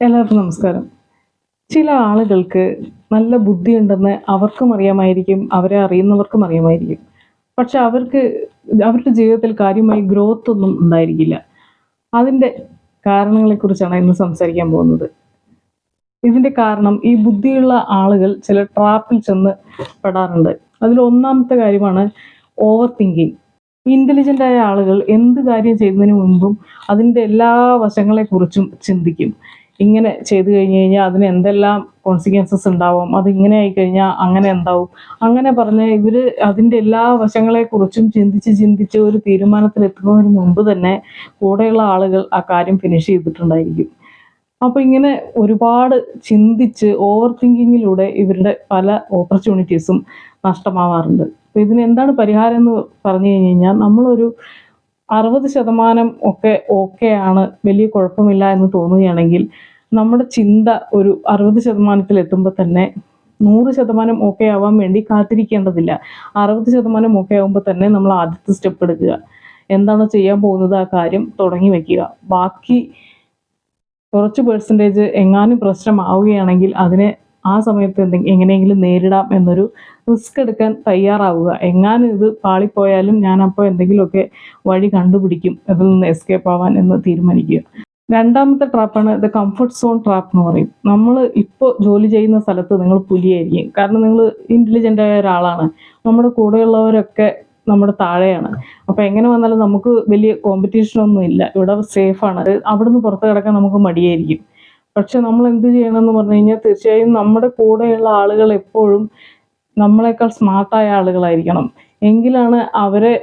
എല്ലാവർക്കും നമസ്കാരം. ചില ആളുകൾക്ക് നല്ല ബുദ്ധിയുണ്ടെന്ന് അവർക്കും അറിയാമായിരിക്കും അവരെ അറിയുന്നവർക്കും അറിയാമായിരിക്കും. പക്ഷെ അവർക്ക് അവരുടെ ജീവിതത്തിൽ കാര്യമായി ഗ്രോത്ത് ഒന്നും ഉണ്ടായിരിക്കില്ല. അതിന്റെ കാരണങ്ങളെക്കുറിച്ചാണ് ഇന്ന് സംസാരിക്കാൻ പോകുന്നത്. ഇതിന്റെ കാരണം ഈ ബുദ്ധിയുള്ള ആളുകൾ ചില ട്രാപ്പിൽ ചെന്ന് പെടാറുണ്ട്. അതിൽ ഒന്നാമത്തെ കാര്യമാണ് ഓവർ തിങ്കിങ് ഇന്റലിജന്റ് ആയ ആളുകൾ എന്ത് കാര്യം ചെയ്യുന്നതിന് മുമ്പും അതിന്റെ എല്ലാ വശങ്ങളെക്കുറിച്ചും ചിന്തിക്കും. ഇങ്ങനെ ചെയ്തു കഴിഞ്ഞ് കഴിഞ്ഞാൽ അതിന് എന്തെല്ലാം കോൺസിക്വൻസസ് ഉണ്ടാവും? അത് ഇങ്ങനെ ആയി കഴിഞ്ഞാൽ അങ്ങനെ എന്താവും? അങ്ങനെ പറഞ്ഞ് ഇവർ അതിന്റെ എല്ലാ വശങ്ങളെക്കുറിച്ചും ചിന്തിച്ച് ചിന്തിച്ച് ഒരു തീരുമാനത്തിലെത്തുന്നതിന് മുമ്പ് തന്നെ കൂടെയുള്ള ആളുകൾ ആ കാര്യം ഫിനിഷ് ചെയ്തിട്ടുണ്ടായിരിക്കും. അപ്പോൾ ഇങ്ങനെ ഒരുപാട് ചിന്തിച്ച് ഓവർ തിങ്കിങ്ങിലൂടെ ഇവരുടെ പല ഓപ്പർച്യൂണിറ്റീസും നഷ്ടമാവാറുണ്ട്. അപ്പോൾ ഇതിന് എന്താണ് പരിഹാരം എന്ന് പറഞ്ഞു കഴിഞ്ഞു കഴിഞ്ഞാൽ നമ്മളൊരു അറുപത് ശതമാനം ഒക്കെ ഓക്കെ ആണ് വലിയ കുഴപ്പമില്ല എന്ന് തോന്നുകയാണെങ്കിൽ നമ്മുടെ ചിന്ത ഒരു അറുപത് ശതമാനത്തിൽ എത്തുമ്പോൾ തന്നെ നൂറ് ശതമാനം ഓക്കെ ആവാൻ വേണ്ടി കാത്തിരിക്കേണ്ടതില്ല. അറുപത് ശതമാനം ഓക്കെ ആവുമ്പോൾ തന്നെ നമ്മൾ ആദ്യത്തെ സ്റ്റെപ്പ് എടുക്കുക. എന്താണ് ചെയ്യാൻ പോകുന്നത് ആ കാര്യം തുടങ്ങി വെക്കുക. ബാക്കി കുറച്ച് പേഴ്സന്റേജ് എങ്ങാനും പ്രശ്നമാവുകയാണെങ്കിൽ അതിനെ ആ സമയത്ത് എന്തെങ്കിലും എങ്ങനെയെങ്കിലും നേരിടാം എന്നൊരു റിസ്ക് എടുക്കാൻ തയ്യാറാവുക. എങ്ങാനും ഇത് പാളിപ്പോയാലും ഞാൻ അപ്പോൾ എന്തെങ്കിലുമൊക്കെ വഴി കണ്ടുപിടിക്കും. അതിൽ നിന്ന് എസ്കേപ്പ് ആവാൻ എന്ന് തീരുമാനിക്കുക. രണ്ടാമത്തെ ട്രാപ്പാണ് ദ കംഫർട്ട് സോൺ ട്രാപ്പ് എന്ന് പറയും. നമ്മൾ ഇപ്പോൾ ജോലി ചെയ്യുന്ന സ്ഥലത്ത് നിങ്ങൾ പുലിയായിരിക്കും. കാരണം നിങ്ങൾ ഇന്റലിജന്റ് ആയ ഒരാളാണ്. നമ്മുടെ കൂടെയുള്ളവരൊക്കെ നമ്മുടെ താഴെയാണ്. അപ്പോൾ എങ്ങനെ വന്നാലും നമുക്ക് വലിയ കോമ്പറ്റീഷൻ ഒന്നും ഇല്ല. ഇവിടെ സേഫാണ് അവിടെ നിന്ന് പുറത്ത് കിടക്കാൻ നമുക്ക് മടിയായിരിക്കും. പക്ഷെ നമ്മൾ എന്ത് ചെയ്യണം എന്ന് പറഞ്ഞു കഴിഞ്ഞാൽ തീർച്ചയായും നമ്മുടെ കൂടെയുള്ള ആളുകൾ എപ്പോഴും നമ്മളെക്കാൾ സ്മാർട്ടായ ആളുകളായിരിക്കണം. എങ്കിലാണ് അവരെ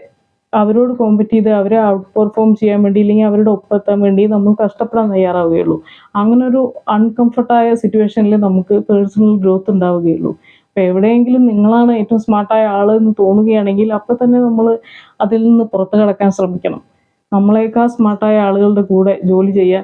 അവരോട് കോമ്പറ്റ് ചെയ്ത് അവരെ ഔട്ട് പെർഫോം ചെയ്യാൻ വേണ്ടി ഇല്ലെങ്കിൽ അവരുടെ ഒപ്പെത്താൻ വേണ്ടി നമ്മൾ കഷ്ടപ്പെടാൻ തയ്യാറാവുകയുള്ളൂ. അങ്ങനെ ഒരു അൺകംഫർട്ടായ സിറ്റുവേഷനിൽ നമുക്ക് പേഴ്സണൽ ഗ്രോത്ത് ഉണ്ടാവുകയുള്ളൂ. അപ്പോൾ എവിടെയെങ്കിലും നിങ്ങളാണ് ഏറ്റവും സ്മാർട്ടായ ആൾ എന്ന് തോന്നുകയാണെങ്കിൽ അപ്പോൾ തന്നെ നമ്മൾ അതിൽ നിന്ന് പുറത്തു കടക്കാൻ ശ്രമിക്കണം. നമ്മളെക്കാൾ സ്മാർട്ടായ ആളുകളുടെ കൂടെ ജോലി ചെയ്യാൻ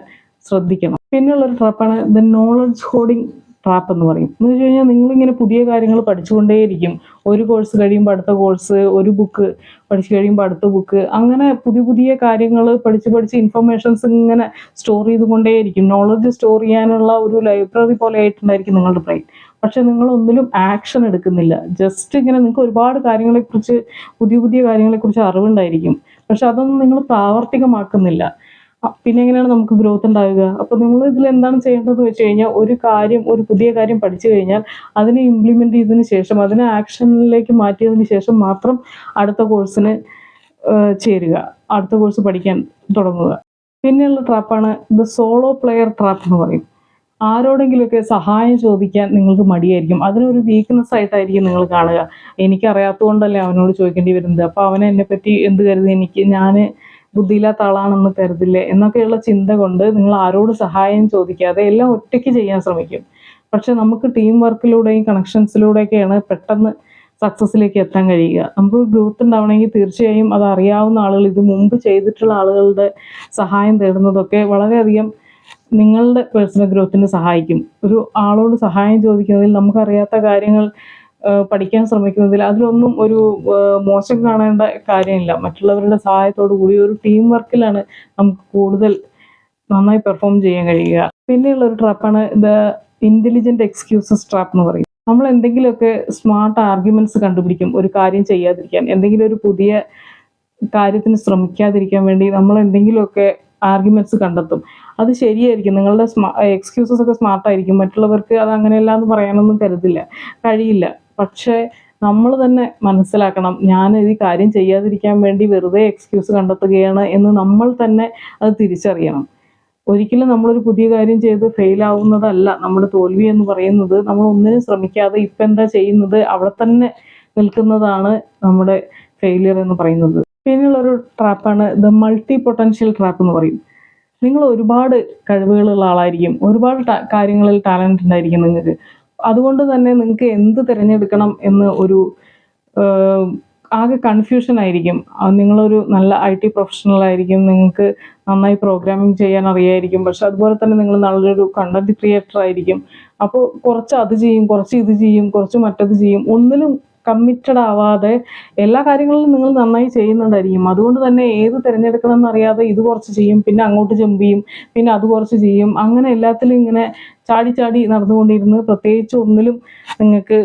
ശ്രദ്ധിക്കണം. പിന്നെയുള്ളൊരു ട്രാപ്പാണ് ദ നോളജ് ഹോർഡിംഗ് ട്രാപ്പ് എന്ന് പറയും. എന്ന് വെച്ച് കഴിഞ്ഞാൽ നിങ്ങളിങ്ങനെ പുതിയ കാര്യങ്ങൾ പഠിച്ചുകൊണ്ടേയിരിക്കും. ഒരു കോഴ്സ് കഴിയുമ്പോൾ അടുത്ത കോഴ്സ് ഒരു ബുക്ക് പഠിച്ചു കഴിയുമ്പോൾ അടുത്ത ബുക്ക് അങ്ങനെ പുതിയ പുതിയ കാര്യങ്ങൾ പഠിച്ച് പഠിച്ച് ഇൻഫർമേഷൻസ് ഇങ്ങനെ സ്റ്റോർ ചെയ്തുകൊണ്ടേയിരിക്കും. നോളജ് സ്റ്റോർ ചെയ്യാനുള്ള ഒരു ലൈബ്രറി പോലെ ആയിട്ടുണ്ടായിരിക്കും നിങ്ങളുടെ ബ്രെയിൻ പക്ഷെ നിങ്ങൾ ഒന്നിലും ആക്ഷൻ എടുക്കുന്നില്ല. ജസ്റ്റ് ഇങ്ങനെ നിങ്ങൾക്ക് ഒരുപാട് കാര്യങ്ങളെക്കുറിച്ച് പുതിയ പുതിയ കാര്യങ്ങളെക്കുറിച്ച് അറിവുണ്ടായിരിക്കും. പക്ഷെ അതൊന്നും നിങ്ങൾ പ്രാവർത്തികമാക്കുന്നില്ല. പിന്നെ എങ്ങനെയാണ് നമുക്ക് ഗ്രോത്ത് ഉണ്ടാവുക? അപ്പോൾ നിങ്ങൾ ഇതിൽ എന്താണ് ചെയ്യേണ്ടതെന്ന് വെച്ച് കഴിഞ്ഞാൽ ഒരു കാര്യം ഒരു പുതിയ കാര്യം പഠിച്ചു കഴിഞ്ഞാൽ അതിനെ ഇംപ്ലിമെന്റ് ചെയ്തതിന് ശേഷം അതിനെ ആക്ഷനിലേക്ക് മാറ്റിയതിന് ശേഷം മാത്രം അടുത്ത കോഴ്സിന് ചേരുക. അടുത്ത കോഴ്സ് പഠിക്കാൻ തുടങ്ങുക. പിന്നെയുള്ള ട്രാപ്പാണ് ദ സോളോ പ്ലെയർ ട്രാപ്പ് എന്ന് പറയും. ആരോടെങ്കിലുമൊക്കെ സഹായം ചോദിക്കാൻ നിങ്ങൾക്ക് മടിയായിരിക്കും. അതിനൊരു വീക്ക്നെസ് ആയിട്ടായിരിക്കും നിങ്ങൾ കാണുക. എനിക്കറിയാത്തതുകൊണ്ടല്ലേ അവനോട് ചോദിക്കേണ്ടി വരുന്നത്. അപ്പോൾ അവൻ എന്നെ പറ്റി എന്ത് കരുതി? എനിക്ക് ഞാൻ ബുദ്ധിയില്ലാത്ത ആളാണെന്ന് കരുതില്ലേ എന്നൊക്കെയുള്ള ചിന്ത കൊണ്ട് നിങ്ങൾ ആരോട് സഹായം ചോദിക്കാതെ എല്ലാം ഒറ്റയ്ക്ക് ചെയ്യാൻ ശ്രമിക്കും. പക്ഷെ നമുക്ക് ടീം വർക്കിലൂടെയും കണക്ഷൻസിലൂടെയൊക്കെയാണ് പെട്ടെന്ന് സക്സസ്സിലേക്ക് എത്താൻ കഴിയുക. നമുക്ക് ഗ്രോത്ത് ഉണ്ടാവണമെങ്കിൽ തീർച്ചയായും അത് അറിയാവുന്ന ആളുകൾ ഇത് മുമ്പ് ചെയ്തിട്ടുള്ള ആളുകളുടെ സഹായം തേടുന്നതൊക്കെ വളരെയധികം നിങ്ങളുടെ പേഴ്സണൽ ഗ്രോത്തിന് സഹായിക്കും. ഒരു ആളോട് സഹായം ചോദിക്കുന്നതിൽ നമുക്കറിയാത്ത കാര്യങ്ങൾ പഠിക്കാൻ ശ്രമിക്കുന്നതിൽ അതിലൊന്നും ഒരു മോശം കാണേണ്ട കാര്യമില്ല. മറ്റുള്ളവരുടെ സഹായത്തോടു കൂടി ഒരു ടീം വർക്കിലാണ് നമുക്ക് കൂടുതൽ നന്നായി പെർഫോം ചെയ്യാൻ കഴിയുക. പിന്നെയുള്ള ഒരു ട്രാപ്പാണ് ദ ഇന്റലിജന്റ് എക്സ്ക്യൂസസ് ട്രാപ്പ് എന്ന് പറയും നമ്മൾ എന്തെങ്കിലുമൊക്കെ സ്മാർട്ട് ആർഗ്യുമെന്റ്സ് കണ്ടുപിടിക്കും ഒരു കാര്യം ചെയ്യാതിരിക്കാൻ. എന്തെങ്കിലും ഒരു പുതിയ കാര്യത്തിന് ശ്രമിക്കാതിരിക്കാൻ വേണ്ടി നമ്മൾ എന്തെങ്കിലുമൊക്കെ ആർഗ്യുമെന്റ്സ് കണ്ടെത്തും. അത് ശരിയായിരിക്കും. നിങ്ങളുടെ എക്സ്ക്യൂസസ് ഒക്കെ സ്മാർട്ടായിരിക്കും മറ്റുള്ളവർക്ക് അത് അങ്ങനെയല്ല എന്ന് പറയാനൊന്നും കരുതില്ല. കഴിയില്ല. പക്ഷേ നമ്മൾ തന്നെ മനസ്സിലാക്കണം ഞാൻ ഈ കാര്യം ചെയ്യാതിരിക്കാൻ വേണ്ടി വെറുതെ എക്സ്ക്യൂസ് കണ്ടെത്തുകയാണ് എന്ന് നമ്മൾ തന്നെ അത് തിരിച്ചറിയണം. ഒരിക്കലും നമ്മളൊരു പുതിയ കാര്യം ചെയ്ത് ഫെയിൽ ആവുന്നതല്ല. നമ്മുടെ തോൽവി എന്ന് പറയുന്നത് നമ്മൾ ഒന്നിനും ശ്രമിക്കാതെ ഇപ്പം എന്താ ചെയ്യുന്നത് അവിടെ തന്നെ നിൽക്കുന്നതാണ് നമ്മുടെ ഫെയിലിയർ എന്ന് പറയുന്നത്. പിന്നെയുള്ളൊരു ട്രാപ്പാണ് ദ മൾട്ടി പൊട്ടൻഷ്യൽ ട്രാപ്പ് എന്ന് പറയും. നിങ്ങൾ ഒരുപാട് കഴിവുകളുള്ള ആളായിരിക്കും. ഒരുപാട് കാര്യങ്ങളിൽ ടാലന്റ് ഉണ്ടായിരിക്കും നിങ്ങൾക്ക്. അതുകൊണ്ട് തന്നെ നിങ്ങൾക്ക് എന്ത് തിരഞ്ഞെടുക്കണം എന്ന് ഒരു ആകെ കൺഫ്യൂഷൻ ആയിരിക്കും. നിങ്ങളൊരു നല്ല ഐ ടി പ്രൊഫഷണൽ ആയിരിക്കും. നിങ്ങൾക്ക് നന്നായി പ്രോഗ്രാമിംഗ് ചെയ്യാൻ അറിയായിരിക്കും. പക്ഷെ അതുപോലെ തന്നെ നിങ്ങൾ നല്ലൊരു കണ്ടന്റ് ക്രിയേറ്റർ ആയിരിക്കും. അപ്പോൾ കുറച്ച് അത് ചെയ്യും കുറച്ച് ഇത് ചെയ്യും കുറച്ച് മറ്റത് ചെയ്യും. ഒന്നിലും കമ്മിറ്റഡ് ആവാതെ എല്ലാ കാര്യങ്ങളിലും നിങ്ങൾ നന്നായി ചെയ്യുന്നുണ്ടായിരിക്കും അതുകൊണ്ട് തന്നെ ഏത് തിരഞ്ഞെടുക്കണം എന്നറിയാതെ ഇത് കുറച്ച് ചെയ്യും പിന്നെ അങ്ങോട്ട് ജമ്പ് ചെയ്യും പിന്നെ അത് കുറച്ച് ചെയ്യും. അങ്ങനെ എല്ലാത്തിലും ഇങ്ങനെ ചാടി ചാടി നടന്നുകൊണ്ടിരുന്ന് പ്രത്യേകിച്ച് ഒന്നിലും നിങ്ങൾക്ക്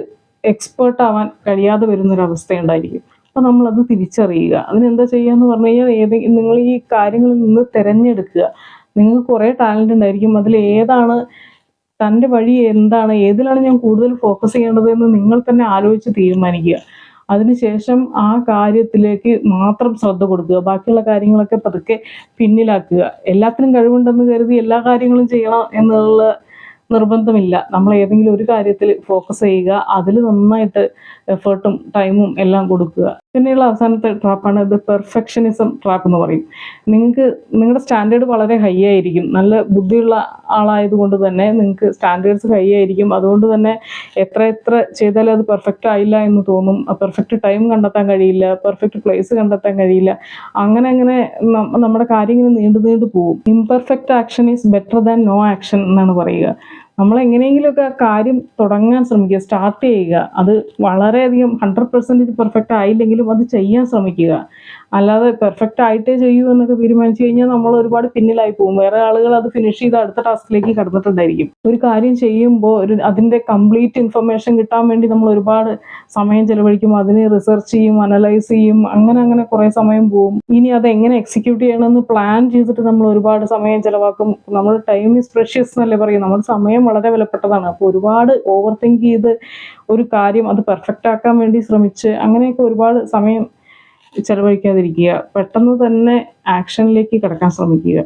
എക്സ്പേർട്ട് ആവാൻ കഴിയാതെ വരുന്നൊരവസ്ഥ ഉണ്ടായിരിക്കും അപ്പോൾ നമ്മളത് തിരിച്ചറിയുക. അതിനെന്താ ചെയ്യാന്ന് പറഞ്ഞു കഴിഞ്ഞാൽ ഏതെങ്കിലും നിങ്ങൾ ഈ കാര്യങ്ങളിൽ നിന്ന് തിരഞ്ഞെടുക്കുക. നിങ്ങൾക്ക് കുറേ ടാലന്റ് ഉണ്ടായിരിക്കും. അതിൽ ഏതാണ് തന്റെ വഴി എന്താണ്? ഏതിലാണ് ഞാൻ കൂടുതൽ ഫോക്കസ് ചെയ്യേണ്ടത് എന്ന് നിങ്ങൾ തന്നെ ആലോചിച്ച് തീരുമാനിക്കുക. അതിനുശേഷം ആ കാര്യത്തിലേക്ക് മാത്രം ശ്രദ്ധ കൊടുക്കുക. ബാക്കിയുള്ള കാര്യങ്ങളൊക്കെ പതുക്കെ പിന്നിലാക്കുക. എല്ലാത്തിനും കഴിവുണ്ടെന്ന് കരുതി എല്ലാ കാര്യങ്ങളും ചെയ്യണം എന്നുള്ള നിർബന്ധമില്ല. നമ്മൾ ഏതെങ്കിലും ഒരു കാര്യത്തിൽ ഫോക്കസ് ചെയ്യുക. അതിൽ നന്നായിട്ട് എഫേർട്ടും ടൈമും എല്ലാം കൊടുക്കുക. പിന്നെയുള്ള അവസാനത്തെ ട്രാപ്പാണ് ഇത് പെർഫെക്ഷനിസം ട്രാപ്പ് എന്ന് പറയും. നിങ്ങൾക്ക് നിങ്ങളുടെ സ്റ്റാൻഡേർഡ് വളരെ ഹൈ ആയിരിക്കും. നല്ല ബുദ്ധിയുള്ള ആളായതുകൊണ്ട് തന്നെ നിങ്ങൾക്ക് സ്റ്റാൻഡേർഡ്സ് ഹൈ ആയിരിക്കും. അതുകൊണ്ട് തന്നെ എത്ര എത്ര ചെയ്താലും അത് പെർഫെക്റ്റ് ആയില്ല എന്ന് തോന്നും. പെർഫെക്റ്റ് ടൈം കണ്ടെത്താൻ കഴിയില്ല. പെർഫെക്റ്റ് പ്ലേസ് കണ്ടെത്താൻ കഴിയില്ല. അങ്ങനെ അങ്ങനെ നമ്മുടെ കാര്യം ഇങ്ങനെ നീണ്ടു നീണ്ടു പോകും imperfect action is better than no action എന്നാണ് പറയുക. നമ്മൾ എങ്ങനെയെങ്കിലുമൊക്കെ ആ കാര്യം തുടങ്ങാൻ ശ്രമിക്കുക സ്റ്റാർട്ട് ചെയ്യുക. അത് വളരെയധികം ഹൺഡ്രഡ് പെർസെന്റേജ് പെർഫെക്റ്റ് ആയില്ലെങ്കിലും അത് ചെയ്യാൻ ശ്രമിക്കുക. അല്ലാതെ പെർഫെക്റ്റ് ആയിട്ടേ ചെയ്യൂ എന്നൊക്കെ തീരുമാനിച്ചു കഴിഞ്ഞാൽ നമ്മൾ ഒരുപാട് പിന്നിലായി പോകും. വേറെ ആളുകൾ അത് ഫിനിഷ് ചെയ്ത് അടുത്ത ടാസ്കിലേക്ക് കടന്നിട്ടുണ്ടായിരിക്കും. ഒരു കാര്യം ചെയ്യുമ്പോൾ ഒരു അതിന്റെ കംപ്ലീറ്റ് ഇൻഫർമേഷൻ കിട്ടാൻ വേണ്ടി നമ്മൾ ഒരുപാട് സമയം ചെലവഴിക്കും. അതിനെ റിസർച്ച് ചെയ്യും അനലൈസ് ചെയ്യും. അങ്ങനെ അങ്ങനെ കുറേ സമയം പോകും. ഇനി അത് എങ്ങനെ എക്സിക്യൂട്ട് ചെയ്യണമെന്ന് പ്ലാൻ ചെയ്തിട്ട് നമ്മൾ ഒരുപാട് സമയം ചിലവാക്കും. നമ്മൾ ടൈം ഇസ് പ്രഷ്യസ് എന്നല്ലേ പറയും നമ്മുടെ സമയം വളരെ വിലപ്പെട്ടതാണ്. അപ്പോൾ ഒരുപാട് ഓവർ തിങ്ക് ചെയ്ത് ഒരു കാര്യം അത് പെർഫെക്റ്റ് ആക്കാൻ വേണ്ടി ശ്രമിച്ച് അങ്ങനെയൊക്കെ ഒരുപാട് സമയം ചെലവഴിക്കാതിരിക്കുക. പെട്ടെന്ന് തന്നെ ആക്ഷനിലേക്ക് കിടക്കാൻ ശ്രമിക്കുക.